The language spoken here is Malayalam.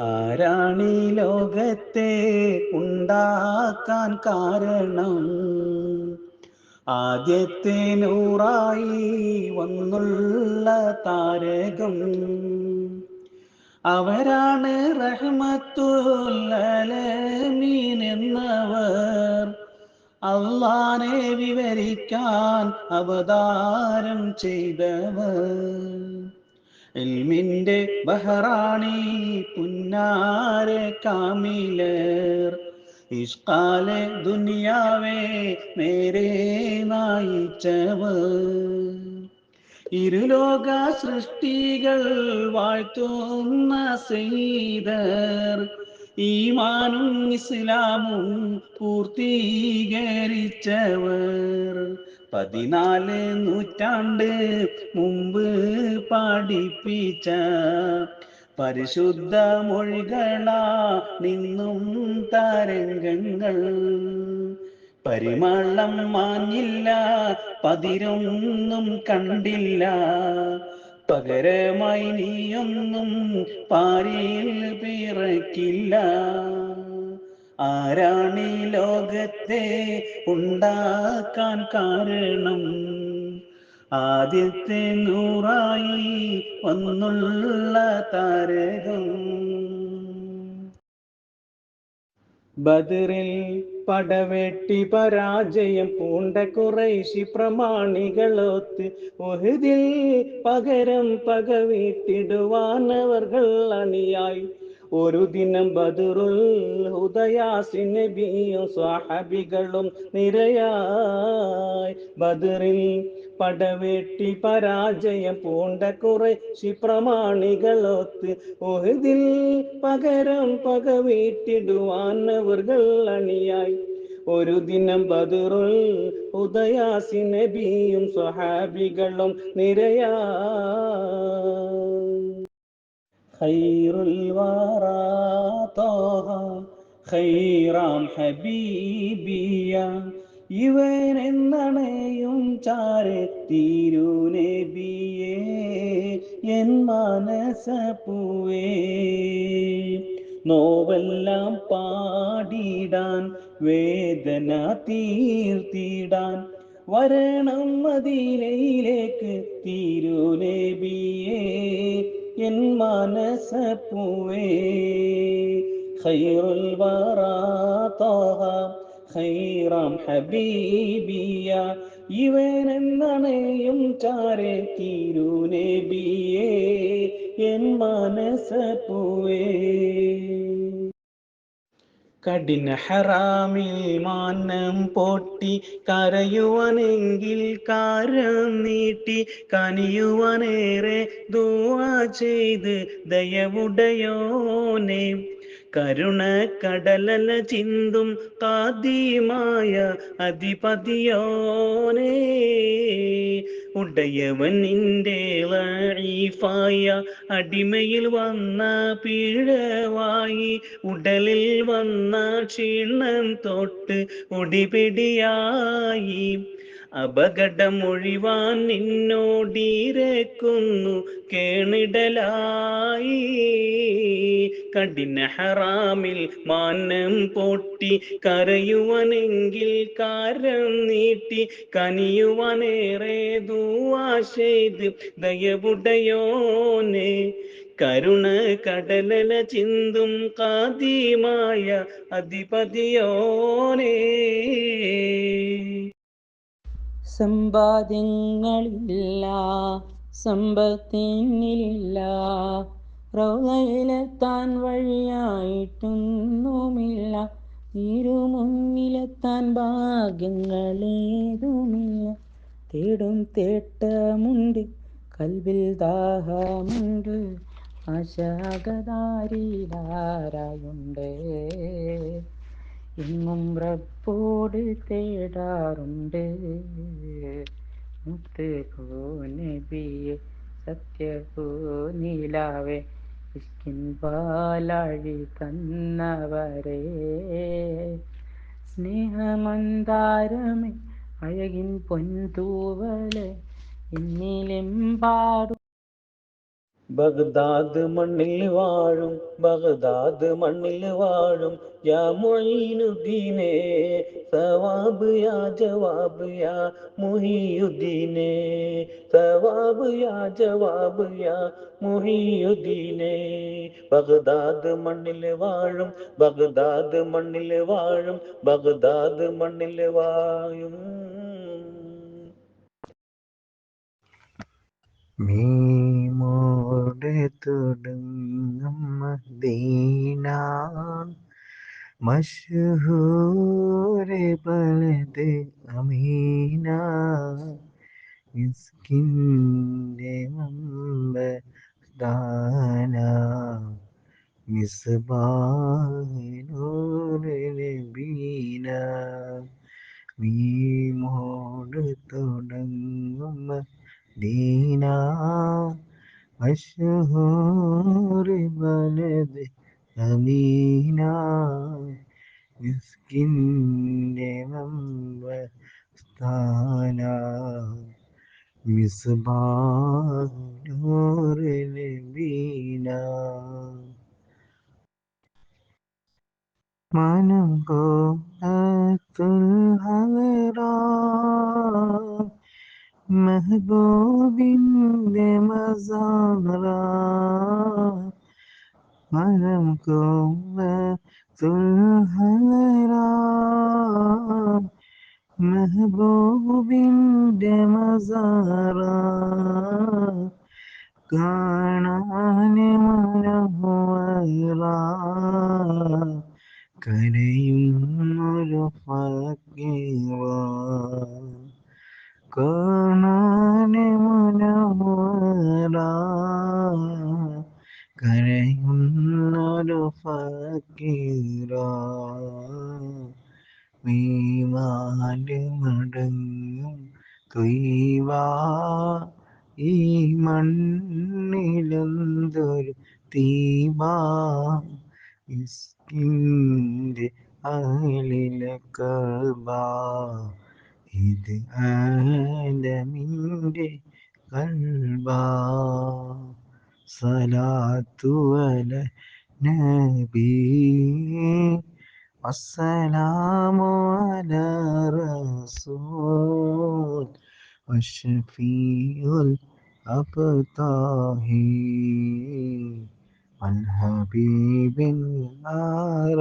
ആരാണീ ലോകത്തെ ഉണ്ടാക്കാൻ കാരണം? ആദ്യത്തെ നൂറായി വന്നുള്ള താരകം അവരാണ് റഹ്മത്തുല്ലമീൻ എന്നവർ. അള്ളാനെ വിവരിക്കാൻ അവതാരം ചെയ്തവർ. എൽമിന്റെ ബഹറാണി പുന്നാരെ കാമിലർ. ഇഷ്കാലെ ദുനിയാവേ നേരെ നായിച്ചവർ ഇരുലോക സൃഷ്ടികൾ വാഴ്ത്തുന്ന സെയ്തർ ഈമാനും ഇസ്ലാമും പൂർത്തീകരിച്ചവർ. പതിനാല് നൂറ്റാണ്ട് മുമ്പ് പാടിപ്പിച്ച പരിശുദ്ധ മൊഴികളാ നിന്നും തരംഗങ്ങൾ. പരിമളം മാഞ്ഞില്ല പതിരൊന്നും കണ്ടില്ല. പകരമായി നീയൊന്നും പാരിൽ പിറക്കില്ല. ആരാണീ ലോകത്തെ ഉണ്ടാക്കാൻ കാരണം? ആദ്യത്തെ നൂറായി വന്നുള്ള താരകം ബദറിൽ പടവെട്ടി പരാജയം പൂണ്ട കുറേശി പ്രമാണികളൊത്ത് ഒഹുദിൽ പകരം പകവീട്ടിടുവാനവർകൾ അണിയായി ഒരു ദിനം ബദറുൽ ഹുദയാസിൻ നബിയും സ്വഹാബികളും നിരയായി. ബദറിൽ പടവെട്ടി പരാജയം പൂണ്ട കുറെ ശിപ്രമാണികളൊത്ത് ഒഹുദിൽ പകരം പക വീട്ടിടുവാൻ അണിയായി. ഒരു ദിനം ബദറുൽ ഉദയാസി നബിയും സ്വഹാബികളും നിരയാ ഖൈറുൽ വാറാ തോഹ خيرام ഹബീബിയ ഇവൻ എന്നണയും ചാരെ തിരുനബിയേ എൻ മാനസ പൂവേ നോവെല്ലാം പാടിടാൻ വേദന തീർത്തിടാൻ വരണം മദീനയിലേക്ക് തിരുനബിയേ എൻ خير الورى طه خيرا ഹബീബിയ ഇവനെന്നണയും ചാരെ തിരുനബിയേ. എൻ മനസ പൂവേ. കഠിന ഹറാമിൽ മാനം പൊട്ടി കരയുവനെങ്കിൽ കാരം നീട്ടി കനിയുവനേറെ ദുആ ചെയ്ത് ദയവുടയോനെ. കരുണ കടലല ചിന്തും കാദ്യമായ അധിപതിയോനേ. ഉടയവൻ നിന്റെ വാഴിഫായ അടിമയിൽ വന്ന പിഴവായി ഉടലിൽ വന്ന ക്ഷീണം തൊട്ട് ഒടിപിടിയായി. അപകടം ഒഴിവാൻ നിന്നോടിരക്കുന്നു. കേണിടലായി. കഠിന ഹറാമിൽ മാനം പൊട്ടി കരയുവനെങ്കിൽ കാരം നീട്ടി കനിയുവാനേറെ ദുവാ ദയവുടയോനെ. കരുണ കടലല ചിന്തും കാതിമായ അധിപതിയോനെ. സമ്പാദ്യങ്ങളില്ല സമ്പത്തിനില്ല റൗലയിലെത്താൻ വഴിയായിട്ടൊന്നുമില്ല. ഇരുമുന്നിലെത്താൻ ഭാഗ്യങ്ങളേതുമില്ല. തേടും തേട്ടമുണ്ട് കൽവിൽ ദാഹമുണ്ട്. ആശാകധാരിധാരായുണ്ട് ഇന്നും റബ്ബോട് തേടാറുണ്ട്. മുത്ത് നബിയെ സത്യനീലാവേ ഇഷ്കിൻ പാലാഴി തന്നവരേ. സ്നേഹമന്താരമേ അഴകിൻ പൊൻതൂവലെ എന്നിലെമ്പാടും ബഗ്ദാദ് മണ്ണിൽ വാഴും ബഗ്ദാദ് മണ്ണിൽ വാഴും. യാ മൊയ്നുദ്ദീനേ സവാബ് യാ ജവാബ് യാ മുഹിയുദ്ദീനേ സവാബ് യാ ജവാബ് യാ മുഹിയുദ്ദീനേ ബഗ്ദാദ് മണ്ണിൽ വാഴും ബഗ്ദാദ് മണ്ണിൽ വാഴും ബഗ്ദാദ് മണ്ണിൽ വാഴും. മീമോട് തുടങ്ങും മദീന മഷഹൂര് പലത് അമീന ഇസ്കിൻ്റെ മുമ്പ് ദാന മിസ്ബാനൂര് നബീന മീമോട് തുടങ്ങും ദീന ബലത് അമീന മിസ്കിന്റെ മമ്പ സ്ഥാന മിസ്ബാനൂർ നബീന മനം കോത്തുൽ ഹലറാ മെഹബൂബിൻ്റെ മസാറ മനം കോത്തുൽ ഹലറാ മെഹബൂബിൻ്റെ മസാറ കാണാൻ മനോഹര കരയുന്നൊരു ഫക്കീറ മടങ്ങും തൊയ്വാ ഈ മണ്ണിലെന്തൊരു തീബ ഇസ്കിന്റെ ഇത് ആലമിന്റെ കൽബാ സലാത്തുവല നബി. السلام على رسول والشفيع الأبطاه والحبيب العربي